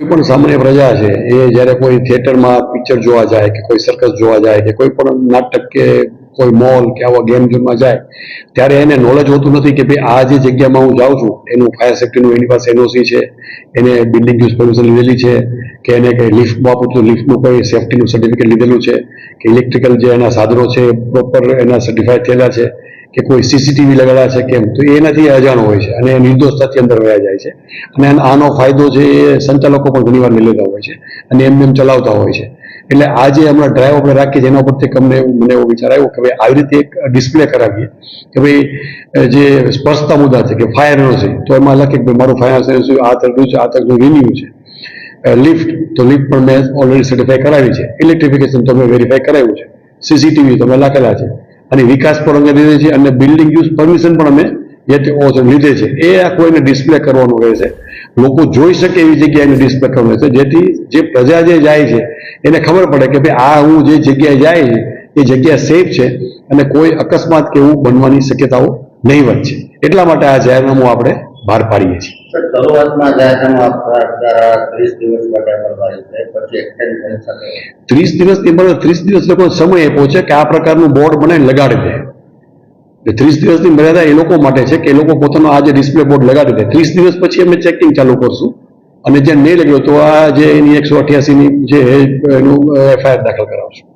પણ સામાન્ય પ્રજા છે. એ જ્યારે કોઈ થિયેટરમાં પિક્ચર જોવા જાય કે કોઈ સર્કસ જોવા જાય કે કોઈ પણ નાટક કે કોઈ મોલ કે આવા ગેમ ઝોનમાં જાય, ત્યારે એને નોલેજ હોતું નથી કે ભાઈ આ જે જગ્યામાં હું જાઉં છું, એનું ફાયર સેફ્ટીનું એની પાસે એનઓસી છે, એને બિલ્ડિંગ યુઝ પરમિશન લીધેલી છે કે એને કંઈ લિફ્ટમાં આપું છું લિફ્ટનું કોઈ સેફ્ટીનું સર્ટિફિકેટ લીધેલું છે? કે ઇલેક્ટ્રિકલ જે એના સાધનો છે પ્રોપર એના સર્ટિફાઈડ થયેલા છે? કે કોઈ સીસીટીવી લગાડ્યા છે કેમ? તો એનાથી અજાણ હોય છે અને એ નિર્દોષતાથી અંદર વયા જાય છે. અને આનો- ફાયદો છે એ સંચાલકો પણ ઘણીવાર લઈ લેતા હોય છે અને એમને એમ ચલાવતા હોય છે. એટલે આ જે હમણાં ડ્રાઈવ આપણે રાખીએ છીએ, એના પરથી અમને મને એવો વિચાર આવ્યો કે ભાઈ આવી રીતે એક ડિસ્પ્લે કરાવીએ. કે ભાઈ જે સ્પર્શતા મુદ્દા છે, કે ફાયરનો છે, તો એમાં લખે કે મારું ફાયર આ તરફનું છે, આ તરફનું રિન્યુ છે. લિફ્ટ તો લિફ્ટ પણ મેં ઓલરેડી સર્ટિફાઈ કરાવી છે. ઇલેક્ટ્રિફિકેશન તો મેં વેરીફાઈ કરાવ્યું છે. સીસીટીવી તો મેં લખેલા છે. અને વિકાસ પણ અમે લીધે છે અને બિલ્ડિંગ યુઝ પરમિશન પણ અમે જે ઓછો લીધે છે. એ આ કોઈને ડિસ્પ્લે કરવાનું રહેશે. લોકો જોઈ શકે એવી જગ્યાએ ડિસ્પ્લે કરવાનું રહેશે. જેથી જે પ્રજા જે જાય છે, એને ખબર પડે કે ભાઈ આ હું જે જગ્યાએ જાય છે, એ જગ્યા સેફ છે અને કોઈ અકસ્માત કે એવું બનવાની શક્યતાઓ નહીવત છે. એટલા માટે આ જાહેરનામું આપણે બહાર પાડીએ છીએ. શરૂઆતમાં ત્રીસ દિવસ ત્રીસ દિવસ લોકો સમય આપ્યો છે કે આ પ્રકારનું બોર્ડ બનાવીને લગાડી દે. ત્રીસ દિવસની મર્યાદા એ લોકો માટે છે કે એ લોકો પોતાનો આ જે ડિસ્પ્લે બોર્ડ લગાડી દે. ત્રીસ દિવસ પછી અમે ચેકિંગ ચાલુ કરશું. અને જે નહીં લગ્યો તો આ જે એની એકસો અઠ્યાસીની જે એનું એફઆઈઆર દાખલ કરાવશું.